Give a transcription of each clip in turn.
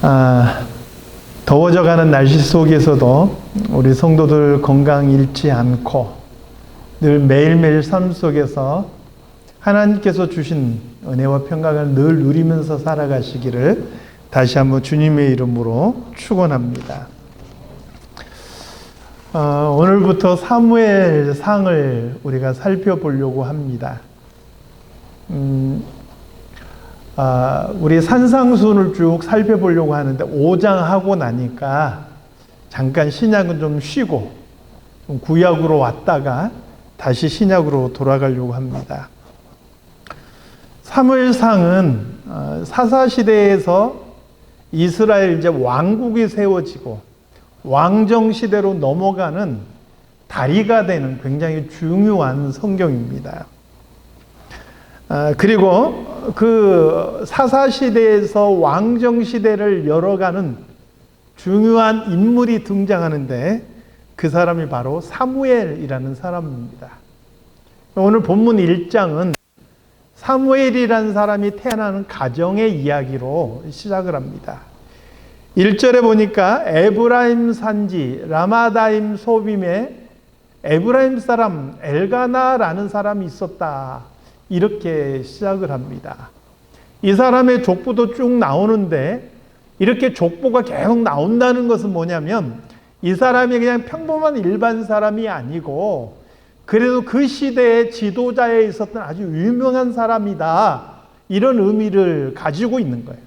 아, 더워져가는 날씨 속에서도 우리 성도들 건강 잃지 않고 늘 매일매일 삶 속에서 하나님께서 주신 은혜와 평강을 늘 누리면서 살아가시기를 다시 한번 주님의 이름으로 축원합니다. 어, 오늘부터 사무엘 상을 우리가 살펴보려고 합니다. 음, 아, 우리 산상순을 쭉 살펴보려고 하는데 5장 하고 나니까 잠깐 신약은 좀 쉬고 좀 구약으로 왔다가 다시 신약으로 돌아가려고 합니다. 사무엘상은 어, 사사 시대에서 이스라엘 이제 왕국이 세워지고 왕정 시대로 넘어가는 다리가 되는 굉장히 중요한 성경입니다. 아, 그리고 그 사사 시대에서 왕정 시대를 열어가는 중요한 인물이 등장하는데 그 사람이 바로 사무엘이라는 사람입니다. 오늘 본문 1장은 사무엘이라는 사람이 태어나는 가정의 이야기로 시작을 합니다. 1절에 보니까 에브라임 산지 라마다임 소빔에 에브라임 사람 엘가나라는 사람이 있었다. 이렇게 시작을 합니다. 이 사람의 족보도 쭉 나오는데 이렇게 족보가 계속 나온다는 것은 뭐냐면 이 사람이 그냥 평범한 일반 사람이 아니고 그래도 그 시대의 지도자에 있었던 아주 유명한 사람이다. 이런 의미를 가지고 있는 거예요.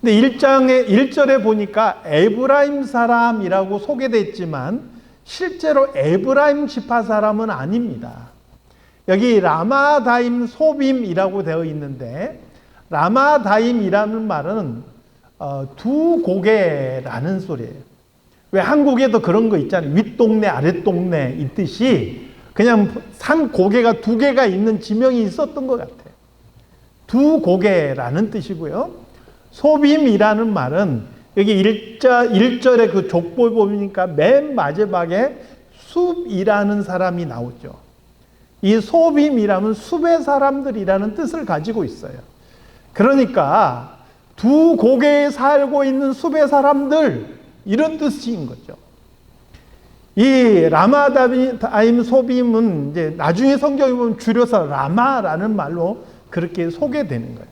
근데 1장에 1절에 보니까 에브라임 사람이라고 소개됐지만 실제로 에브라임 지파 사람은 아닙니다. 여기 라마다임 소빔이라고 되어 있는데 라마다임이라는 말은 어, 두 고개라는 소리예요. 왜 한국에도 그런 거 있잖아요. 윗동네, 아랫동네 있듯이 그냥 산 고개가 두 개가 있는 지명이 있었던 것 같아요. 두 고개라는 뜻이고요. 소빔이라는 말은 여기 일자, 1절에 그 족보 보니까 맨 마지막에 숲이라는 사람이 나오죠. 이 소빔이라면 숲의 사람들이라는 뜻을 가지고 있어요. 그러니까 두 고개에 살고 있는 숲의 사람들, 이런 뜻인 거죠. 이 라마다임 소빔은 이제 나중에 성경에 보면 줄여서 라마라는 말로 그렇게 소개되는 거예요.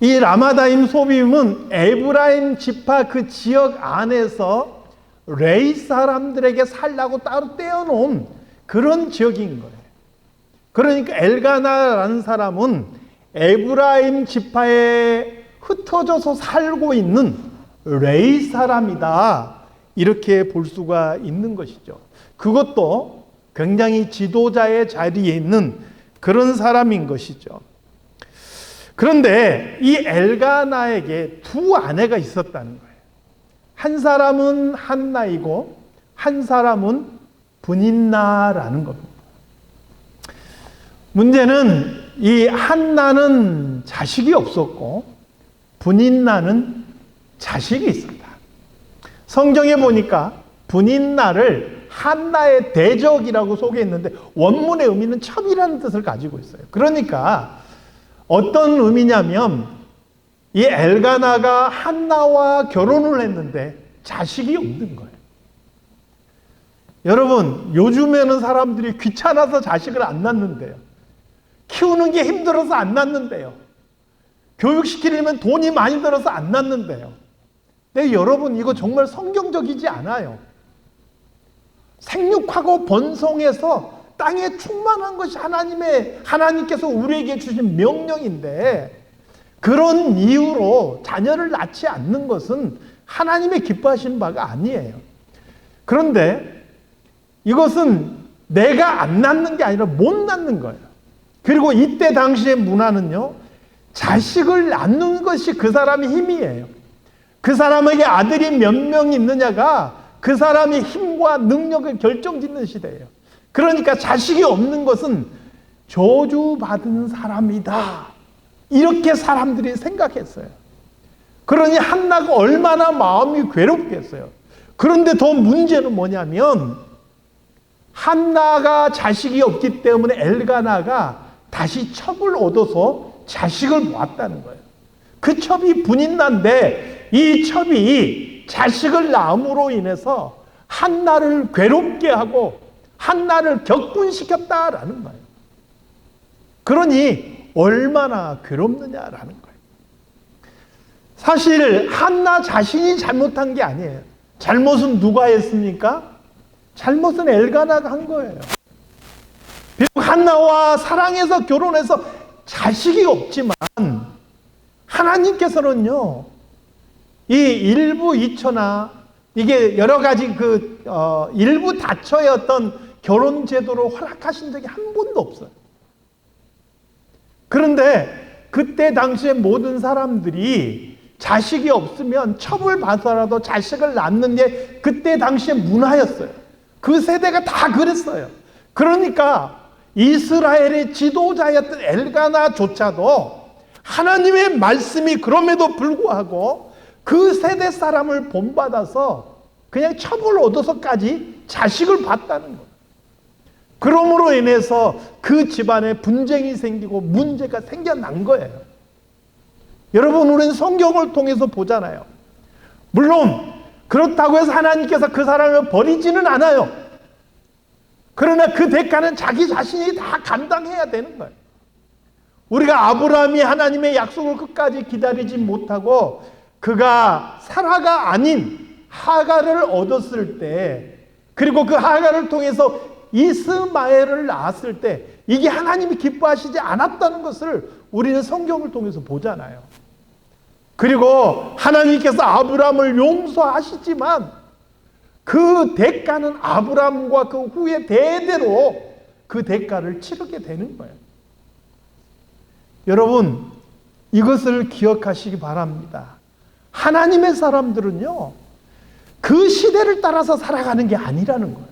이 라마다임 소빔은 에브라임 지파 그 지역 안에서 레이 사람들에게 살라고 따로 떼어놓은 그런 지역인 거예요. 그러니까 엘가나라는 사람은 에브라임 지파에 흩어져서 살고 있는 레이 사람이다. 이렇게 볼 수가 있는 것이죠. 그것도 굉장히 지도자의 자리에 있는 그런 사람인 것이죠. 그런데 이 엘가나에게 두 아내가 있었다는 거예요. 한 사람은 한나이고 한 사람은 분인나라는 겁니다. 문제는 이 한나는 자식이 없었고 분인나는 자식이 있습니다. 성경에 보니까 분인나를 한나의 대적이라고 소개했는데 원문의 의미는 첩이라는 뜻을 가지고 있어요. 그러니까 어떤 의미냐면 이 엘가나가 한나와 결혼을 했는데 자식이 없는 거예요. 여러분, 요즘에는 사람들이 귀찮아서 자식을 안 낳는데요. 키우는 게 힘들어서 안 낳는데요. 교육시키려면 돈이 많이 들어서 안 낳는데요. 근데 여러분, 이거 정말 성경적이지 않아요. 생육하고 번성해서 땅에 충만한 것이 하나님의, 하나님께서 우리에게 주신 명령인데, 그런 이유로 자녀를 낳지 않는 것은 하나님의 기뻐하신 바가 아니에요. 그런데 이것은 내가 안 낳는 게 아니라 못 낳는 거예요. 그리고 이때 당시의 문화는요, 자식을 낳는 것이 그 사람의 힘이에요. 그 사람에게 아들이 몇 명 있느냐가 그 사람의 힘과 능력을 결정짓는 시대예요. 그러니까 자식이 없는 것은 저주받은 사람이다. 이렇게 사람들이 생각했어요. 그러니 한나가 얼마나 마음이 괴롭겠어요. 그런데 더 문제는 뭐냐면 한나가 자식이 없기 때문에 엘가나가 다시 첩을 얻어서 자식을 모았다는 거예요. 그 첩이 분인난데 이 첩이 자식을 낳음으로 인해서 한나를 괴롭게 하고 한나를 격분시켰다라는 거예요. 그러니 얼마나 괴롭느냐라는 거예요. 사실 한나 자신이 잘못한 게 아니에요. 잘못은 누가 했습니까? 잘못은 엘가나가 한 거예요. 한나와 사랑해서 결혼해서 자식이 없지만 하나님께서는요 이 일부 이처나 이게 여러 가지 그 어, 일부 다처의 어떤 결혼 제도를 허락하신 적이 한 번도 없어요. 그런데 그때 당시에 모든 사람들이 자식이 없으면 첩을 받아라도 자식을 낳는 게 그때 당시에 문화였어요. 그 세대가 다 그랬어요. 그러니까 이스라엘의 지도자였던 엘가나조차도 하나님의 말씀이 그럼에도 불구하고 그 세대 사람을 본받아서 그냥 첩을 얻어서까지 자식을 봤다는 거예요. 그러므로 인해서 그 집안에 분쟁이 생기고 문제가 생겨난 거예요. 여러분, 우리는 성경을 통해서 보잖아요. 물론, 그렇다고 해서 하나님께서 그 사람을 버리지는 않아요. 그러나 그 대가는 자기 자신이 다 감당해야 되는 거예요. 우리가 아브라함이 하나님의 약속을 끝까지 기다리지 못하고 그가 사라가 아닌 하가를 얻었을 때 그리고 그 하가를 통해서 이스마엘을 낳았을 때 이게 하나님이 기뻐하시지 않았다는 것을 우리는 성경을 통해서 보잖아요. 그리고 하나님께서 아브라함을 용서하시지만 그 대가는 아브라함과 그 후에 대대로 그 대가를 치르게 되는 거예요. 여러분, 이것을 기억하시기 바랍니다. 하나님의 사람들은요, 그 시대를 따라서 살아가는 게 아니라는 거예요.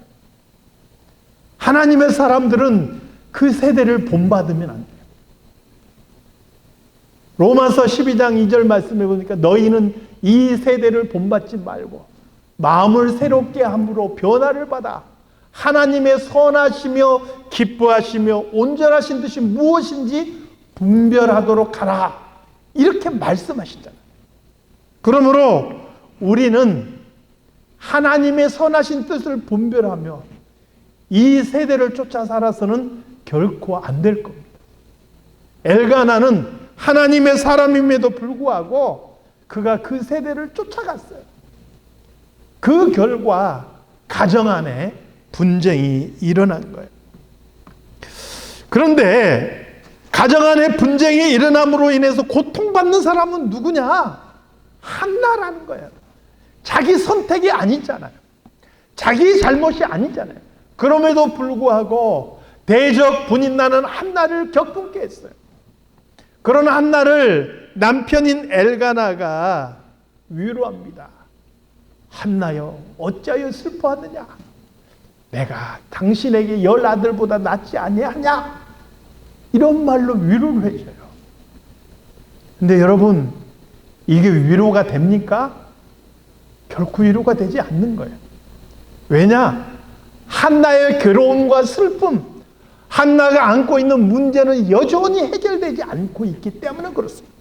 하나님의 사람들은 그 세대를 본받으면 안 돼요. 로마서 12장 2절 말씀해 보니까 너희는 이 세대를 본받지 말고 마음을 새롭게 함으로 변화를 받아 하나님의 선하시며 기뻐하시며 온전하신 뜻이 무엇인지 분별하도록 하라. 이렇게 말씀하시잖아요. 그러므로 우리는 하나님의 선하신 뜻을 분별하며 이 세대를 쫓아 살아서는 결코 안 될 겁니다. 엘가나는 하나님의 사람임에도 불구하고 그가 그 세대를 쫓아갔어요. 그 결과 가정 안에 분쟁이 일어난 거예요. 그런데 가정 안에 분쟁이 일어남으로 인해서 고통받는 사람은 누구냐? 한나라는 거예요. 자기 선택이 아니잖아요. 자기 잘못이 아니잖아요. 그럼에도 불구하고 대적 분인 나는 한나를 격분케 했어요. 그런 한나를 남편인 엘가나가 위로합니다. 한나여 어찌하여 슬퍼하느냐? 내가 당신에게 열 아들보다 낫지 아니하냐? 이런 말로 위로를 해줘요. 근데 여러분 이게 위로가 됩니까? 결코 위로가 되지 않는 거예요. 왜냐? 한나의 괴로움과 슬픔, 한나가 안고 있는 문제는 여전히 해결되지 않고 있기 때문에 그렇습니다.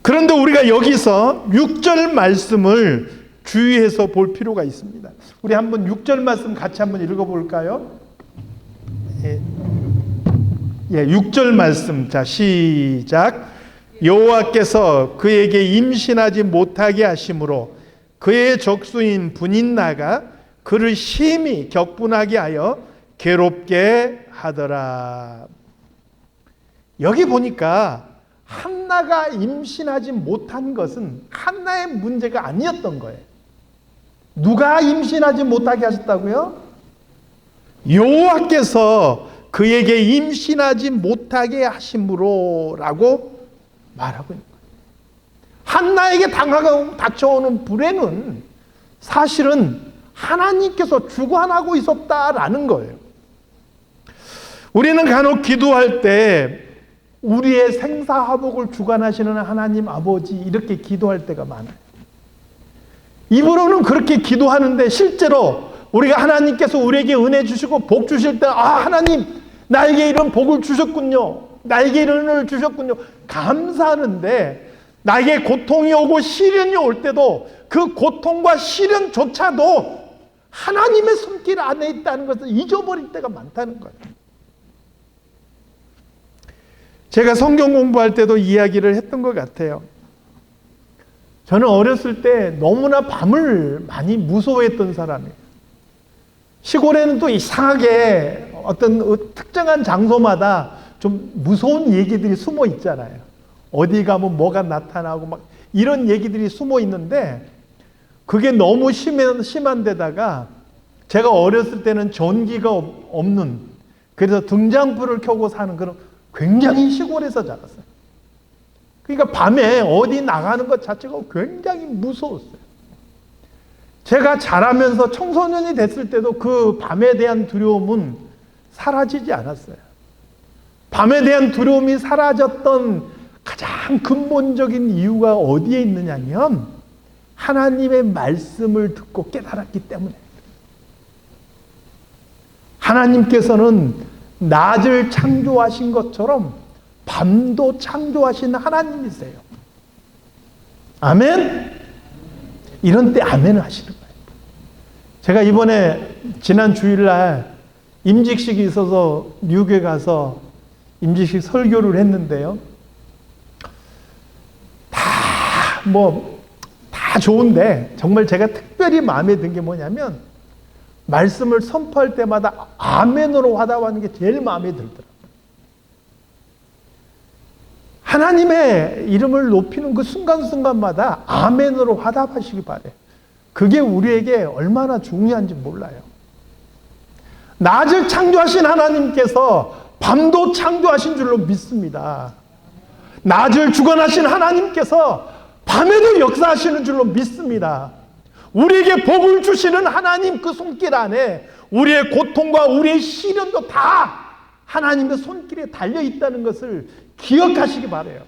그런데 우리가 여기서 6절 말씀을 주의해서 볼 필요가 있습니다. 우리 한번 6절 말씀 같이 한번 읽어볼까요? 예, 예 6절 말씀. 자, 시작. 여호와께서 그에게 임신하지 못하게 하심으로 그의 적수인 분인 나가 그를 심히 격분하게 하여 괴롭게 하더라. 여기 보니까 한나가 임신하지 못한 것은 한나의 문제가 아니었던 거예요. 누가 임신하지 못하게 하셨다고요? 여호와께서 그에게 임신하지 못하게 하심으로라고 말하고 있는 거예요. 한나에게 당하고 닥쳐오는 불행은 사실은 하나님께서 주관하고 있었다라는 거예요. 우리는 간혹 기도할 때 우리의 생사화복을 주관하시는 하나님 아버지 이렇게 기도할 때가 많아요. 입으로는 그렇게 기도하는데 실제로 우리가 하나님께서 우리에게 은혜 주시고 복 주실 때, 아, 하나님, 나에게 이런 복을 주셨군요. 나에게 이런 은혜를 주셨군요. 감사하는데, 나에게 고통이 오고 시련이 올 때도 그 고통과 시련조차도 하나님의 손길 안에 있다는 것을 잊어버릴 때가 많다는 거예요. 제가 성경 공부할 때도 이야기를 했던 것 같아요. 저는 어렸을 때 너무나 밤을 많이 무서워했던 사람이에요. 시골에는 또 이상하게 어떤 특정한 장소마다 좀 무서운 얘기들이 숨어 있잖아요. 어디 가면 뭐가 나타나고 막 이런 얘기들이 숨어 있는데 그게 너무 심한, 심한 데다가 제가 어렸을 때는 전기가 없- 없는 그래서 등장불을 켜고 사는 그런 굉장히 시골에서 자랐어요. 그러니까 밤에 어디 나가는 것 자체가 굉장히 무서웠어요. 제가 자라면서 청소년이 됐을 때도 그 밤에 대한 두려움은 사라지지 않았어요. 밤에 대한 두려움이 사라졌던 가장 근본적인 이유가 어디에 있느냐면 하나님의 말씀을 듣고 깨달았기 때문에 하나님께서는 낮을 창조하신 것처럼 밤도 창조하신 하나님이세요. 아멘? 이런 때 아멘 하시는 거예요. 제가 이번에 지난 주일날 임직식이 있어서 뉴욕에 가서 임직식 설교를 했는데요. 다, 뭐, 다 좋은데, 정말 제가 특별히 마음에 든 게 뭐냐면, 말씀을 선포할 때마다 아멘으로 화답하는 게 제일 마음에 들더라고요. 하나님의 이름을 높이는 그 순간순간마다 아멘으로 화답하시기 바래요. 그게 우리에게 얼마나 중요한지 몰라요. 낮을 창조하신 하나님께서 밤도 창조하신 줄로 믿습니다. 낮을 주관하신 하나님께서 밤에도 역사하시는 줄로 믿습니다. 우리에게 복을 주시는 하나님 그 손길 안에 우리의 고통과 우리의 시련도 다 하나님의 손길에 달려 있다는 것을 기억하시기 바래요.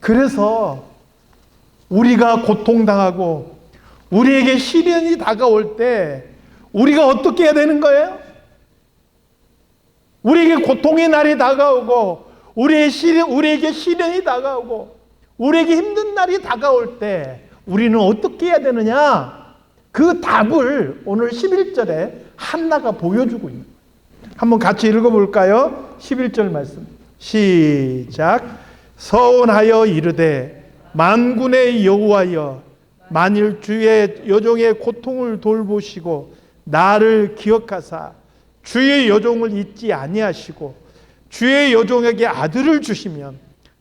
그래서 우리가 고통당하고 우리에게 시련이 다가올 때 우리가 어떻게 해야 되는 거예요? 우리에게 고통의 날이 다가오고 우리의 시련, 우리에게 시련이 다가오고 우리에게 힘든 날이 다가올 때 우리는 어떻게 해야 되느냐? 그 답을 오늘 11절에 한나가 보여주고 있는. 한번 같이 읽어볼까요? 11절 말씀. 시작. 서원하여 이르되 만군의 여호와여 만일 주의 여종의 고통을 돌보시고 나를 기억하사 주의 여종을 잊지 아니하시고 주의 여종에게 아들을 주시면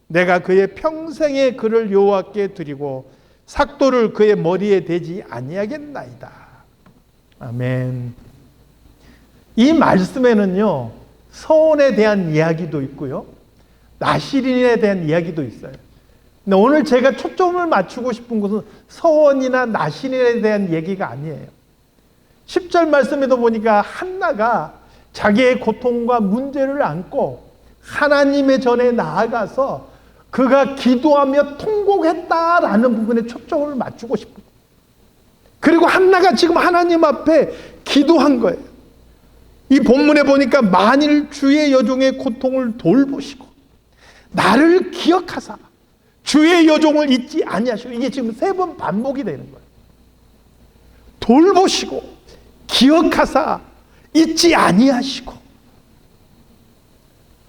내가 그의 평생의 그를 여호와께 드리고 삭도를 그의 머리에 대지 아니하겠나이다. 아멘. 이 말씀에는요, 서원에 대한 이야기도 있고요, 나시린에 대한 이야기도 있어요. 근데 오늘 제가 초점을 맞추고 싶은 것은 서원이나 나시린에 대한 얘기가 아니에요. 10절 말씀에도 보니까 한나가 자기의 고통과 문제를 안고 하나님의 전에 나아가서 그가 기도하며 통곡했다라는 부분에 초점을 맞추고 싶어요. 그리고 한나가 지금 하나님 앞에 기도한 거예요. 이 본문에 보니까 만일 주의 여종의 고통을 돌보시고 나를 기억하사 주의 여종을 잊지 아니하시고 이게 지금 세 번 반복이 되는 거예요. 돌보시고 기억하사 잊지 아니하시고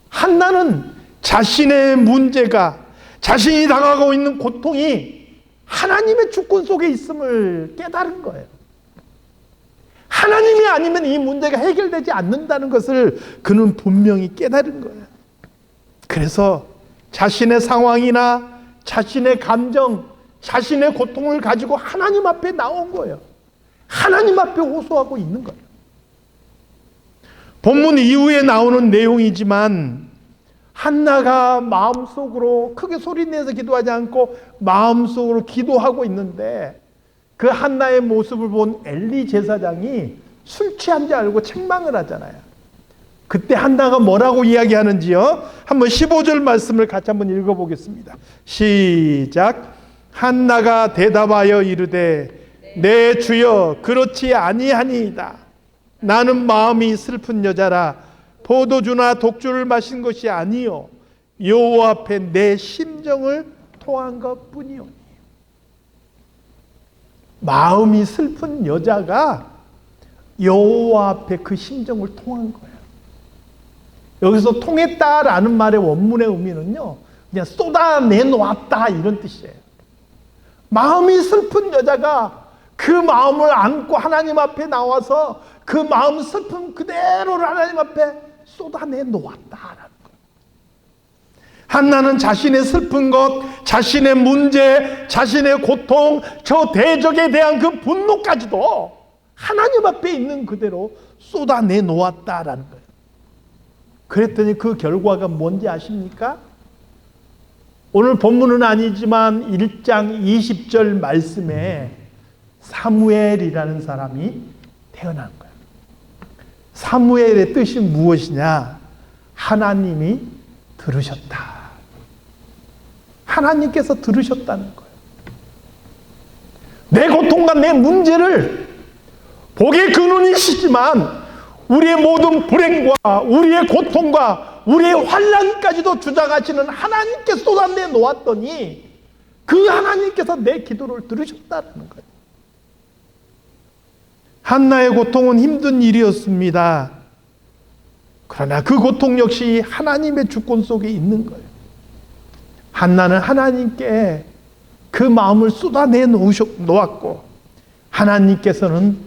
한나는 자신의 문제가 자신이 당하고 있는 고통이 하나님의 주권 속에 있음을 깨달은 거예요. 하나님이 아니면 이 문제가 해결되지 않는다는 것을 그는 분명히 깨달은 거예요. 그래서 자신의 상황이나 자신의 감정, 자신의 고통을 가지고 하나님 앞에 나온 거예요. 하나님 앞에 호소하고 있는 거예요. 본문 이후에 나오는 내용이지만 한나가 마음속으로 크게 소리내서 기도하지 않고 마음속으로 기도하고 있는데 그 한나의 모습을 본 엘리 제사장이 술 취한 줄 알고 책망을 하잖아요. 그때 한나가 뭐라고 이야기하는지요? 한번 15절 말씀을 같이 한번 읽어보겠습니다. 시작. 한나가 대답하여 이르되 내 주여 그렇지 아니하니이다. 나는 마음이 슬픈 여자라 포도주나 독주를 마신 것이 아니요 여호와 앞에 내 심정을 토한 것뿐이오니 마음이 슬픈 여자가 여호와 앞에 그 심정을 통한 거예요. 여기서 통했다라는 말의 원문의 의미는요. 그냥 쏟아내 놓았다 이런 뜻이에요. 마음이 슬픈 여자가 그 마음을 안고 하나님 앞에 나와서 그 마음 슬픔 그대로를 하나님 앞에 쏟아내 놓았다라는 거예요. 한나는 자신의 슬픈 것, 자신의 문제, 자신의 고통, 저 대적에 대한 그 분노까지도 하나님 앞에 있는 그대로 쏟아내 놓았다라는 거예요. 그랬더니 그 결과가 뭔지 아십니까? 오늘 본문은 아니지만 1장 20절 말씀에 사무엘이라는 사람이 태어난 거예요. 사무엘의 뜻이 무엇이냐? 하나님이 들으셨다. 하나님께서 들으셨다는 거예요. 내 고통과 내 문제를 복의 근원이시지만 우리의 모든 불행과 우리의 고통과 우리의 환란까지도 주장하시는 하나님께 쏟아내 놓았더니 그 하나님께서 내 기도를 들으셨다는 거예요. 한나의 고통은 힘든 일이었습니다. 그러나 그 고통 역시 하나님의 주권 속에 있는 거예요. 한나는 하나님께 그 마음을 쏟아내 놓았고 하나님께서는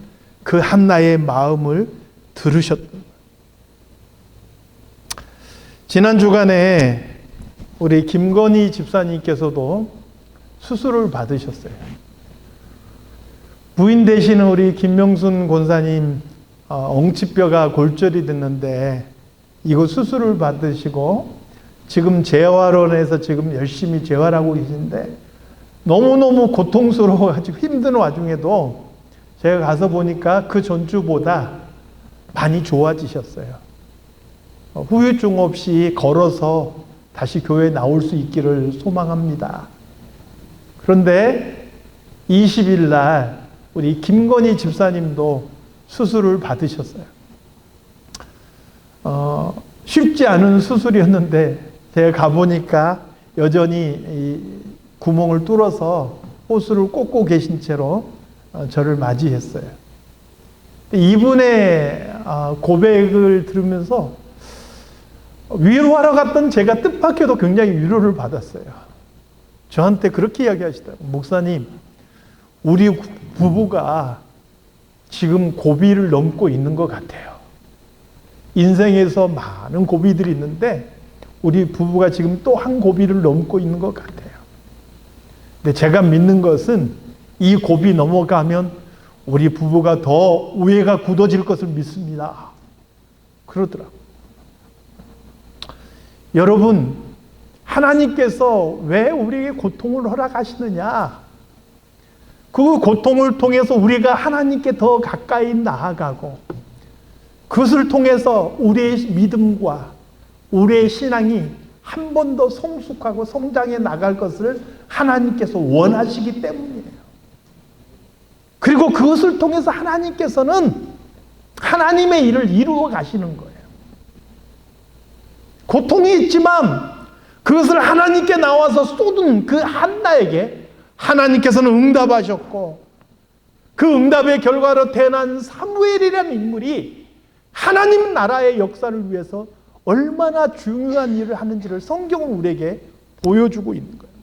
그 한나의 마음을 들으셨던. 지난 주간에 우리 김건희 집사님께서도 수술을 받으셨어요. 부인 되시는 우리 김명순 권사님 어, 엉치뼈가 골절이 됐는데 이거 수술을 받으시고 지금 재활원에서 지금 열심히 재활하고 계신데 너무너무 고통스러워가지고 힘든 와중에도 제가 가서 보니까 그 전주보다 많이 좋아지셨어요. 어, 후유증 없이 걸어서 다시 교회에 나올 수 있기를 소망합니다. 그런데 20일 날 우리 김건희 집사님도 수술을 받으셨어요. 어, 쉽지 않은 수술이었는데 제가 가보니까 여전히 구멍을 뚫어서 호수를 꽂고 계신 채로 어, 저를 맞이했어요. 이분의 어, 고백을 들으면서 위로하러 갔던 제가 뜻밖에도 굉장히 위로를 받았어요. 저한테 그렇게 이야기하시더라고요. 목사님, 우리 부부가 지금 고비를 넘고 있는 것 같아요. 인생에서 많은 고비들이 있는데 우리 부부가 지금 또 한 고비를 넘고 있는 것 같아요. 근데 제가 믿는 것은 이 고비 넘어가면 우리 부부가 더 우애가 굳어질 것을 믿습니다. 그러더라고요. 여러분, 하나님께서 왜 우리에게 고통을 허락하시느냐? 그 고통을 통해서 우리가 하나님께 더 가까이 나아가고 그것을 통해서 우리의 믿음과 우리의 신앙이 한 번 더 성숙하고 성장해 나갈 것을 하나님께서 원하시기 때문이에요. 그리고 그것을 통해서 하나님께서는 하나님의 일을 이루어 가시는 거예요. 고통이 있지만 그것을 하나님께 나와서 쏟은 그 한나에게 하나님께서는 응답하셨고 그 응답의 결과로 태어난 사무엘이라는 인물이 하나님 나라의 역사를 위해서 얼마나 중요한 일을 하는지를 성경은 우리에게 보여주고 있는 거예요.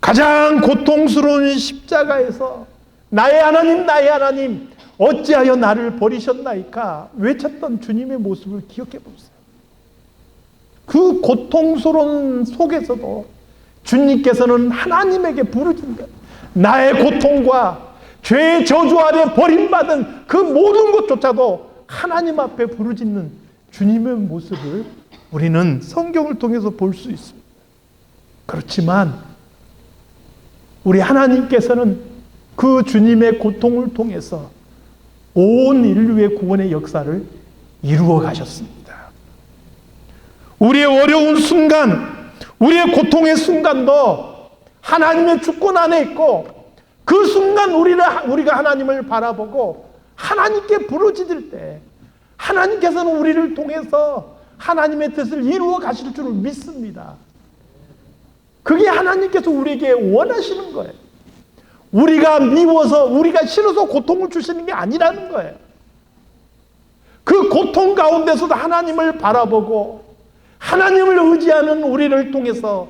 가장 고통스러운 십자가에서 나의 하나님, 나의 하나님, 어찌하여 나를 버리셨나이까 외쳤던 주님의 모습을 기억해 보세요. 그 고통스러운 속에서도 주님께서는 하나님에게 부르신 것, 나의 고통과 죄의 저주 아래 버림받은 그 모든 것조차도 하나님 앞에 부르짖는 주님의 모습을 우리는 성경을 통해서 볼 수 있습니다. 그렇지만 우리 하나님께서는 그 주님의 고통을 통해서 온 인류의 구원의 역사를 이루어 가셨습니다. 우리의 어려운 순간, 우리의 고통의 순간도 하나님의 주권 안에 있고 그 순간 우리를, 우리가 하나님을 바라보고 하나님께 부르짖을 때 하나님께서는 우리를 통해서 하나님의 뜻을 이루어 가실 줄을 믿습니다. 그게 하나님께서 우리에게 원하시는 거예요. 우리가 미워서, 우리가 싫어서 고통을 주시는 게 아니라는 거예요. 그 고통 가운데서도 하나님을 바라보고 하나님을 의지하는 우리를 통해서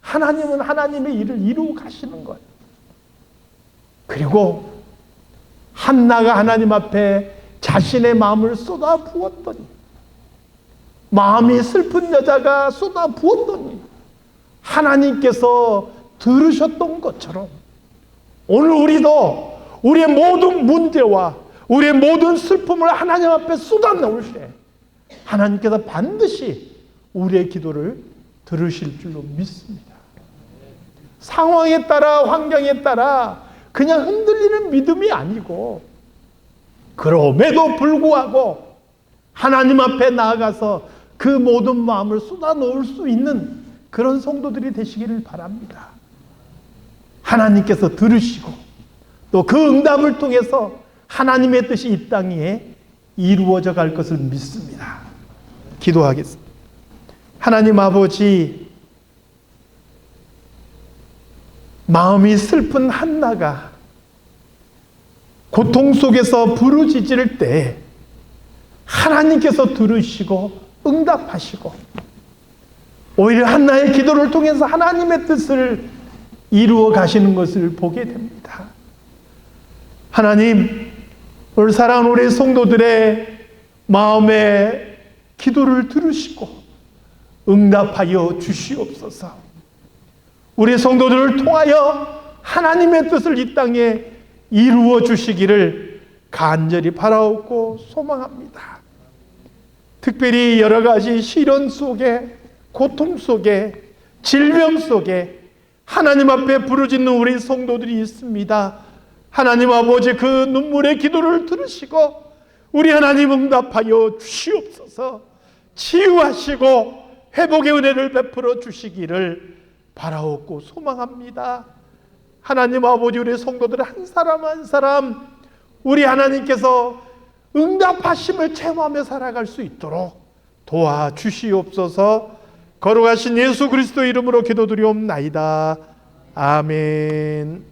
하나님은 하나님의 일을 이루어 가시는 거예요. 그리고 한나가 하나님 앞에 자신의 마음을 쏟아 부었더니 마음이 슬픈 여자가 쏟아 부었더니 하나님께서 들으셨던 것처럼 오늘 우리도 우리의 모든 문제와 우리의 모든 슬픔을 하나님 앞에 쏟아 놓을 때 하나님께서 반드시 우리의 기도를 들으실 줄로 믿습니다. 상황에 따라 환경에 따라 그냥 흔들리는 믿음이 아니고 그럼에도 불구하고 하나님 앞에 나아가서 그 모든 마음을 쏟아 놓을 수 있는 그런 성도들이 되시기를 바랍니다. 하나님께서 들으시고 또 그 응답을 통해서 하나님의 뜻이 이 땅에 이루어져 갈 것을 믿습니다. 기도하겠습니다. 하나님 아버지, 마음이 슬픈 한나가 고통 속에서 부르짖을 때 하나님께서 들으시고 응답하시고 오히려 한나의 기도를 통해서 하나님의 뜻을 이루어 가시는 것을 보게 됩니다. 하나님, 오늘 사랑하는 우리 성도들의 마음의 기도를 들으시고 응답하여 주시옵소서. 우리 성도들을 통하여 하나님의 뜻을 이 땅에 이루어 주시기를 간절히 바라옵고 소망합니다. 특별히 여러 가지 시련 속에 고통 속에 질병 속에 하나님 앞에 부르짖는 우리 성도들이 있습니다. 하나님 아버지 그 눈물의 기도를 들으시고 우리 하나님 응답하여 주시옵소서 치유하시고 회복의 은혜를 베풀어 주시기를 바라옵고 소망합니다. 하나님 아버지 우리 성도들 한 사람 한 사람 우리 하나님께서 응답하심을 체험하며 살아갈 수 있도록 도와주시옵소서 거룩하신 예수 그리스도 이름으로 기도드리옵나이다. 아멘.